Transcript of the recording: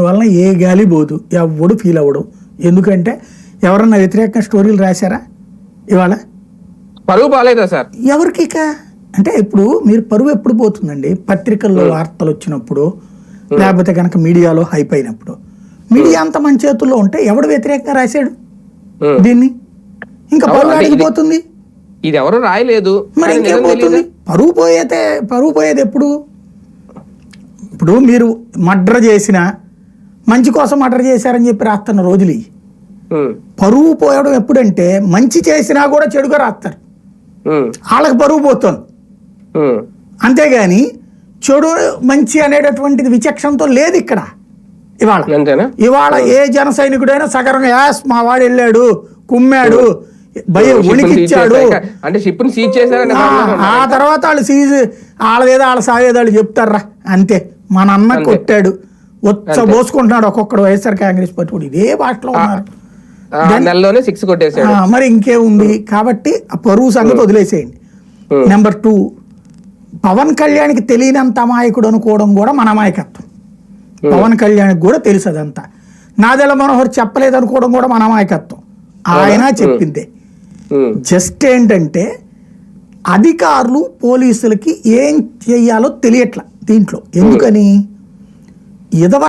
దీనివల్ల ఏ గాలి పోదు. ఎవడు ఫీల్ అవ్వడు. ఎందుకంటే ఎవరన్నా వ్యతిరేకంగా స్టోరీలు రాశారా? ఇవాళ? పరువు బాలేదా సార్? ఎవరికి అంటే ఇప్పుడు మీరు పరువు ఎప్పుడు పోతుందండి? పత్రికల్లో వార్తలు వచ్చినప్పుడు లేకపోతే కనుక మీడియాలో హైప్ అయినప్పుడు. మీడియా అంత మన చేతుల్లో ఉంటే ఎవడు వ్యతిరేకంగా రాశాడు? ఉమ్. దీన్ని? ఇంకా పరువు అడిగిపోతుంది ఇది ఎవరు రాయలేదు. మరి ఇంకేం పోతుంది? పరువు పోయేదే పరువు పోయేది ఎప్పుడు? ఇప్పుడు మీరు మర్డర్ చేసిన మంచి కోసం మర్డర్ చేశారని చెప్పి రాస్తున్న రోజులు. పరువు పోయడం ఎప్పుడంటే మంచి చేసినా కూడా చెడుగా రాస్తారు వాళ్ళకి పరువు పోతుంది. అంతేగాని చెడు మంచి అనేటటువంటిది విచక్షణతో లేదు ఇక్కడ. ఇవాళ. ఇవాళ ఏ జన సైనికుడైనా సగరంగా యాస్ మా వాడు వెళ్ళాడు కుమ్మాడు భయం చేశాక- అంటే షిప్ సీజ్ చేశారని ఆ, తర్వాత వాళ్ళు సీజ్ వాళ్ళదేదో వాళ్ళ సాగేదాళ్ళు చెప్తారా అంతే. మన అన్న. కొట్టాడు. ఉచ్చ పోసుకుంటున్నాడు ఒక్కొక్కడు వైఎస్ఆర్ కాంగ్రెస్ పార్టీ కూడా ఇదే భాషలో ఉన్నారు. నెలలోనే సిక్స్ కొట్టేశాడు. ఆ, మరి ఇంకేముంది కాబట్టి ఆ పరువు సంగతి వదిలేసేయండి. నెంబర్ టూ పవన్ కళ్యాణ్కి తెలియనంత అమాయకుడు అనుకోవడం కూడా మన అమాయకత్వం. పవన్ కళ్యాణ్కి కూడా తెలుసు అదంతా నాదెల మనోహర్ చెప్పలేదు అనుకోవడం కూడా మన అమాయకత్వం. ఆయన చెప్పిందే. జస్ట్ ఏంటంటే అధికారులు పోలీసులకి ఏం చెయ్యాలో తెలియట్ల దీంట్లో. ఎందుకని? ఎదవ